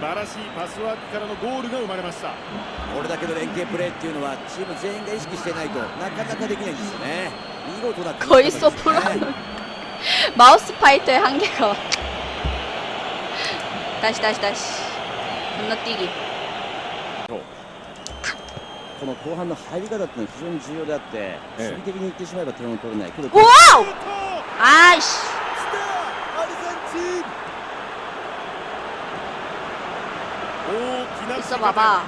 晴らしいパスワークからのゴールが生まれましたこれだけの連携プレーっていうのはチーム全員が意識していないとなかなかできないんですよね見事な 거의 組み立てですね 소프라노. 마우스 파이터의 한계가. 다시 다시 다시. 건너뛰기. この後半の入り方っていうのは非常に重要であって、ええ守備的にいってしまえば点を取れないけど 와우! シュート 아이씨. 있어 봐봐.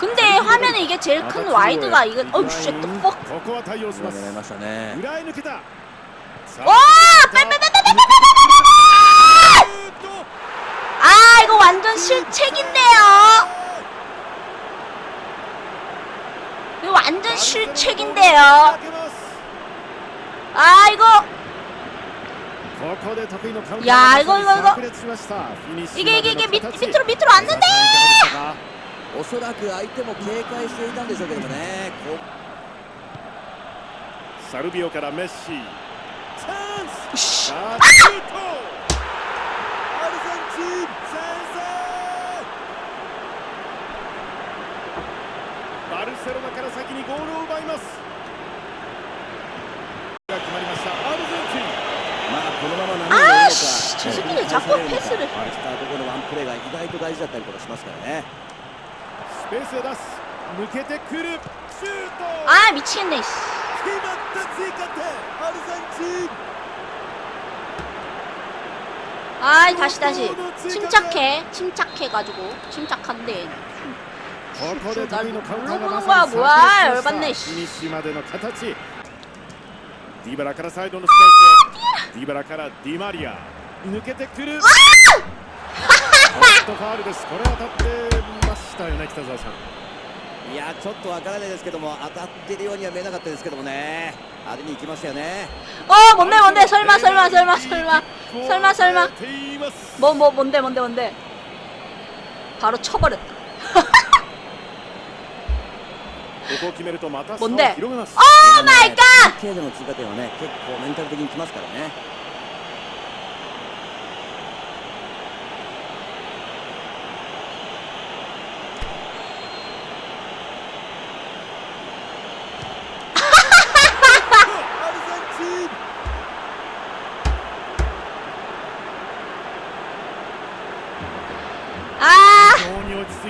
근데 화면에 이게 제일 큰 와이드가 이거 어우 쉣 뻑. ここは対応しま狙いすましたね裏へ抜けたさあ 와! 빼빼빼빼빼빼빼빼빼! シュート 아 이거 완전 실책인데요. 이거 완전 실책인데요. かけます 아 이거 야 이거 이거 이거 이게 이게ミ게 밑, 밑으로 밑으로 왔는데おそらく相手も警戒していたんでしょうけどね。サルビオからメッシ。チャンス。アルンバルセロナから先にゴールを奪います。 자꾸 패스를. はいスタート後のワンプレーが意外と大事だったりとかしますからねスペースへ出す抜けてくるシュート 아 미치겠네. 씨. 決まった追加点アルゼンチン 아 다시 다시. 침착해. 침착해가지고 침착한데. ここで得意のカウンターが 물러보는 ま 거야 さに 뭐야 炸裂しました 열받네 フィニッ 씨. シュまでの形ディバラからサイドのスペースディバラからディマリア 抜けてくるホットファールですこれ当たってましたよね北澤さんいやちょっとわからないですけども当たってるようには見えなかったですけどもね当てに行きましたよね 어 뭔데 뭔데 설마 설마 설마 설마 설마 설마 超えています 뭐 뭐 뭔데 뭔데 뭔데 바로 쳐버렸다 ここを決めるとまた差を 뭔데? 広げます 오 마이 갓 経での追加点はね結構メンタル的にきますからね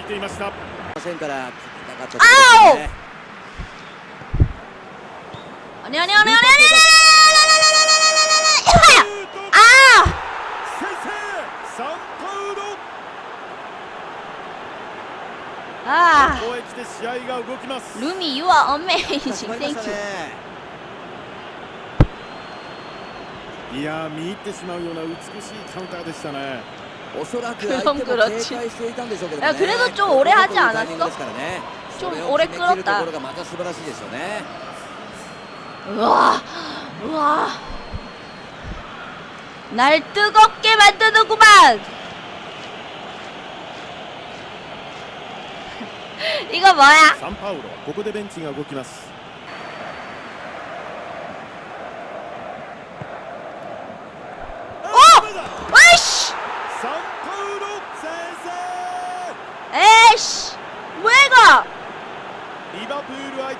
いていました。からなかったですね。あれあれあれあれあれあれあれあれああああいや見入ってしまうような美しいカウンターでしたね 그럼 그렇지. 야, 그래도 좀 오래 하지 않았어? 좀 오래 끌었다. 우와, 우와. 날 뜨겁게 만드는구만. 이거 뭐야?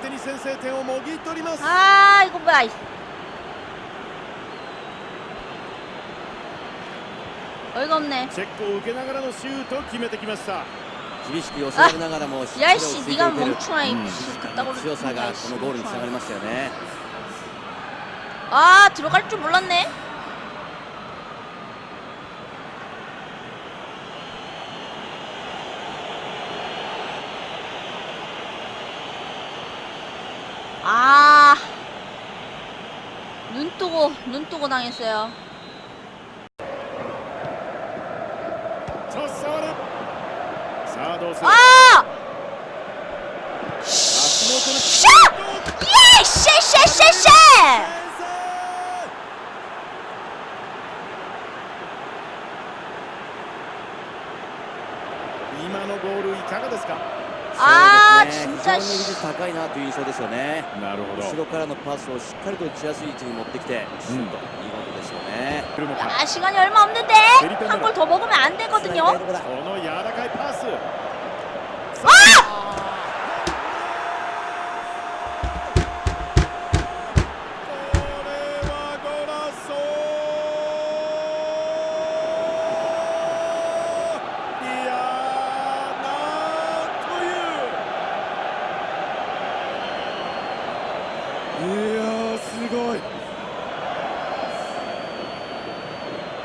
手に先制点をもぎ取ります 아 이거 뭐야 어이가 없네 チェックを受けながらのシュートを決めてきました厳しく寄せられながらもしっかりやい落ち着いてし네가 打てる 멍청아 이 うん 씨 あ 그따구로 の強さがこのゴールにつながりましたよね 아 들어갈 줄 몰랐네 눈 뜨고 눈 뜨고 당했어요. 아! 샤! 예! 쉐쉐쉐쉐! 技術高いなという印象ですよねなるほど後ろからのパスをしっかりと打ちやすい位置に持ってきてシュート、見事ですよね来るのか 아 시간이 얼마 없는데 한 골 더 먹으면 안 スライダー 되거든요 どこだこの柔らかいパス やーすごい。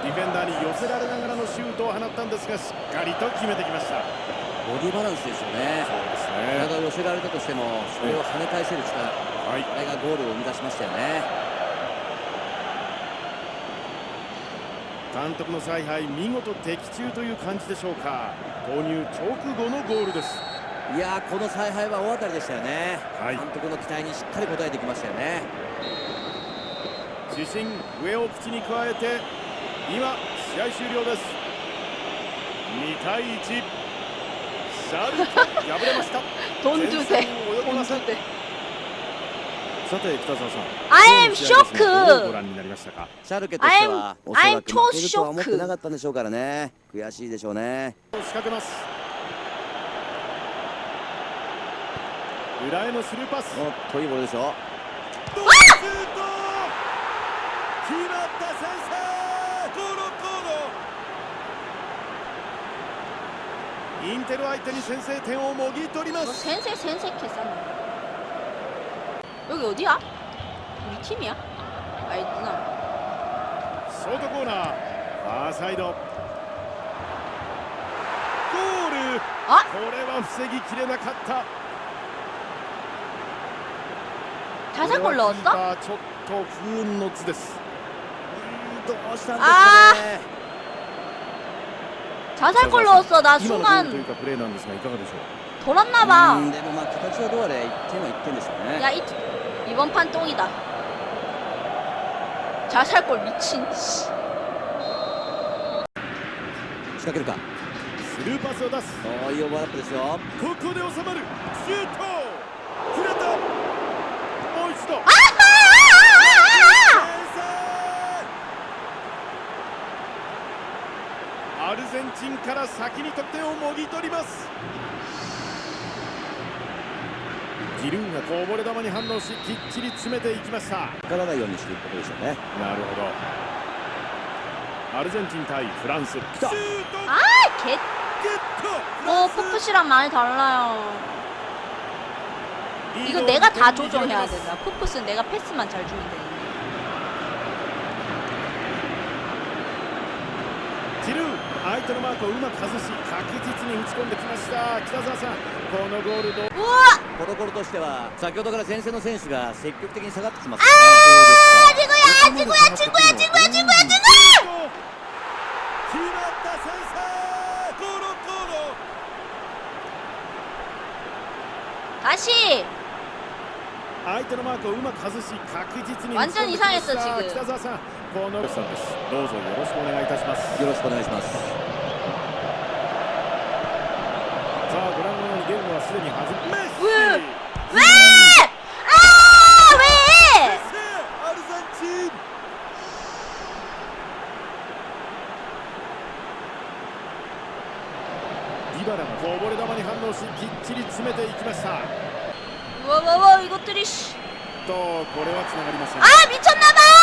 ディフェンダーに寄せられながらのシュートを放ったんですがしっかりと決めてきました。ボディバランスですよね。そうです体を寄せられたとしてもそれを跳ね返せる力はい。あれがゴールを生み出しましたよね。監督の采配見事的中という感じでしょうか。投入直後のゴールですいやこの采配は大当たりでしたよね、はい、監督の期待にしっかり応えてきましたよね。自信上を口に加えて今試合終了です。2対1シャルト敗れました。トントゥセトントゥセさて北澤さん。I am shocked ご覧になりましたか？シャルケとしてはおそらく負けるとは思ってなかったんでしょうからね。悔しいでしょうね。仕掛けます。裏へのスルーパスおっといいボールでしょどうだシュート決まった先制コロコロインテル相手に先制点をもぎ取りま 너 す 센세 센세 개쌌네 여기 어디야? 우리 팀이야? 아니구나 ショートコーナーファーサイドゴールあこれは防ぎきれなかった 자살골 これはキー 넣었어? パーちょっと不運の図ですうーんどうしたんですあかね 자살골 넣었어 나 今のゴールという 순간 かプレーなんですがいかがでしょう 돌았나봐 うんでもまあ形はどうあれ1点は1点ですよね 야 이, 이번 판 똥이다 자살골 미친 씨. 仕掛けるかスルーパスを出すおーいいオーバーラップですよここで収まるシュート触 ルゼンチンから先に得点をもぎ取ります。ルンがこぼれ球に反応しきっちり詰めていきました。からないようにしていくことでしょうね。なるほど。アルゼンチン対フランス。た。あー많이 달라 요. 이거 내가 다 조정해 야. 푸푸스내가 패스만 잘 주 면. ルー相手のマークをうまく外し確実に打ち込んできました北澤さんこのゴールどう 우와! コロコロとしては先ほどから前線の選手が積極的に下がってきます 아, ね 지구야, 지구야, 지구야, 지구야, 지구야, 지구야, 지구야! 決まった先制コロコロ 다시! 相手のマークをうまく外し確実に 완전 打ち込んできました 이상했어, 지금. 北澤さん このさんですどうぞよろしくお願いいたしますよろしくお願いしますさあご覧のようにゲームはすでに始まメッシ 왜? メッ 왜! 아, 왜! シアルゼンチンディバラがこぼれ球に反応しきっちり詰めていきました 우와, 우와, 우와, 이것들이, 씨. とこれはつながりません 아, 미쳤나봐!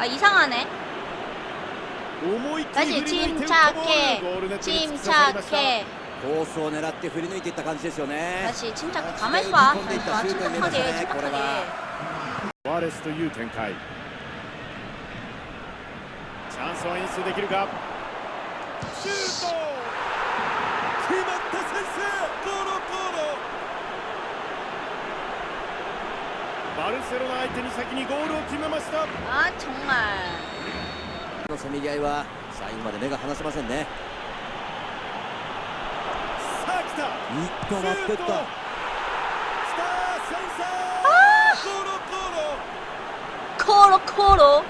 아 이상하 네. 다시 침착 해. 침착 해. コースを狙って振り抜いていった感じですよね。다시 침착 해. 가만 있 어. 가만 있. 침착하 게. 침착하 게. ワレスという展開。チャンスを演出できるか。シュート決まった先制コロコロ。バルセロナ相手に先にゴールを決めました。あ정 말。 のせめぎ合いは最後まで目が離せませんね。さあ来た。一個割ってったスター先生コロコロ。コロコロ。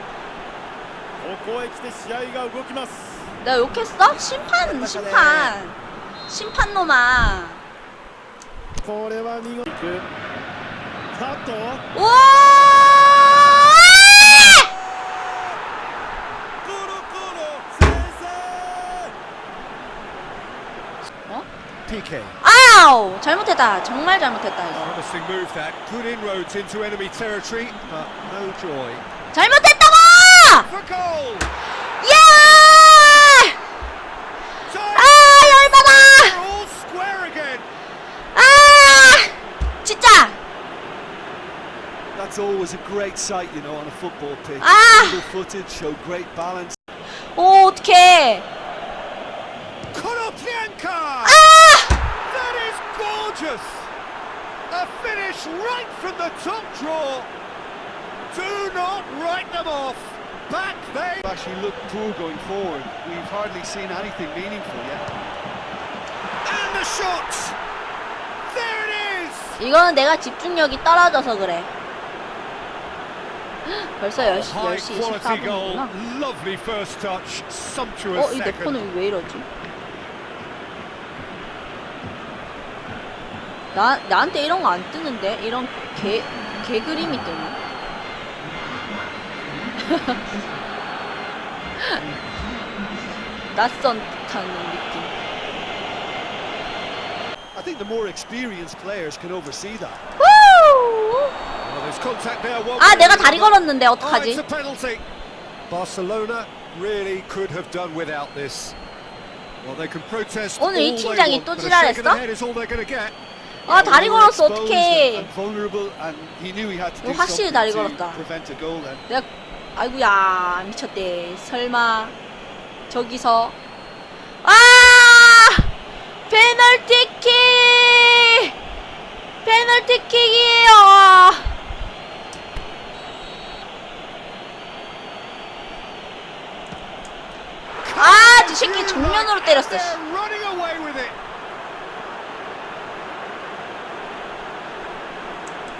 ここへ来て試合が動きます。 내가 욕했어? 심판 심판 심판놈아 これは見事カット 오 ゴロゴロ先制 어? PK. 아우 잘못했다 정말 잘못했다 이거 Promising move that. Good inroads into enemy territory, but no joy. 잘못했다고! For goal! That's always a great sight, you know, on a football pitch. Ah! Single-footed, show great balance. 오 어떡해 Konoplyanka! 아! That is gorgeous! A finish right from the top draw. Do not write them off. Back they Actually look poor going forward. We've hardly seen anything meaningful yet. and the shot. There it is. 이거는 내가 집중력이 떨어져서 그래 벌써 10시, High 10시 quality goal. 24분이구나 Lovely first touch. Sumptuous 어? 이내 second. 폰은 왜 이러지? 나, 나한테 이런 거 안 뜨는데? 이런 개, 개 그림이 뜨네 낯선 듯한 느낌 I think the more experienced players can oversee that. 후! 아 내가 다리 걸었는데 어떡하지? 오늘 이 팀장이 또 지랄했어? 아 다리 걸었어 어떡해. 어, 확실히 다리 걸었다. 내가 아이고야 미쳤대. 설마 저기서 아! 페널티킥! 페널티킥이에요! 아, 저 새끼 정면으로 때렸어, 씨. They're running away with it.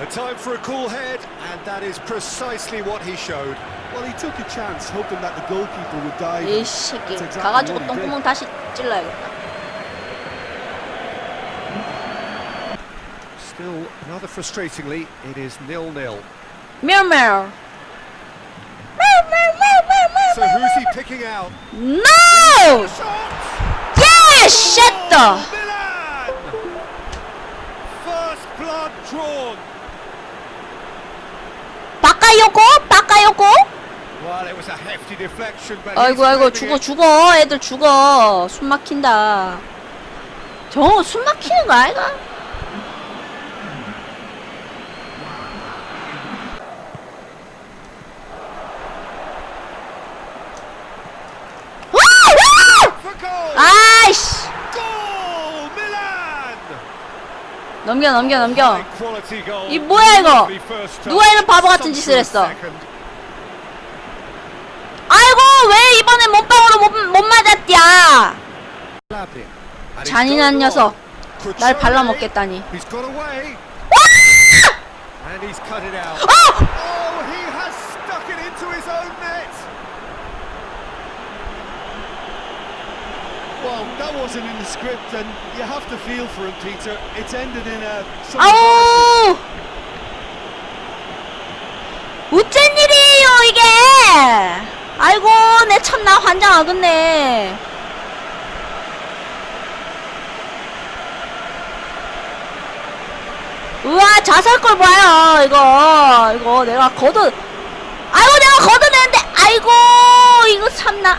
A time for a cool head, and that is precisely what he showed. well, he took a chance, hoping that the goalkeeper would dive. 이 새끼 That's exactly 가가지고 what he did. 똥구멍 다시 찔러야겠다 Still, rather frustratingly, it is nil-nil. 멸멸 So who's he picking out? No! Yeah, shut the Oh! First blood drawn. 바까요고? 바까요고? Well, it was a hefty deflection, but 아이고 아이고 죽어. 죽어 애들 죽어 숨 막힌다 정우 숨 막히는 거 아이가? 와! 와! for goal. 아이씨 Goal, Milan. 넘겨 넘겨 넘겨. 이 뭐야, 이거? 누가 이런 바보 같은 짓을 했어? 아이고 왜 이번에 몸빵으로 못, he's 잔인한 녀석. 날 발라먹겠다니 got away. And he's cut it out. 어! Oh, he has stuck it into his own net. Well, that wasn't in the script, and you have to feel for him, Peter. It's ended in a. 아우 어쩐 일이에요 이게 아이고 내 참나 환장하겠네 우와 자살걸 봐요 이거 이거 내가 걷어 아이고 내가 걷어내는데 아이고 이거 참나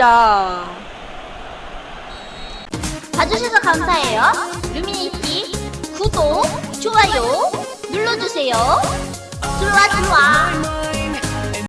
진짜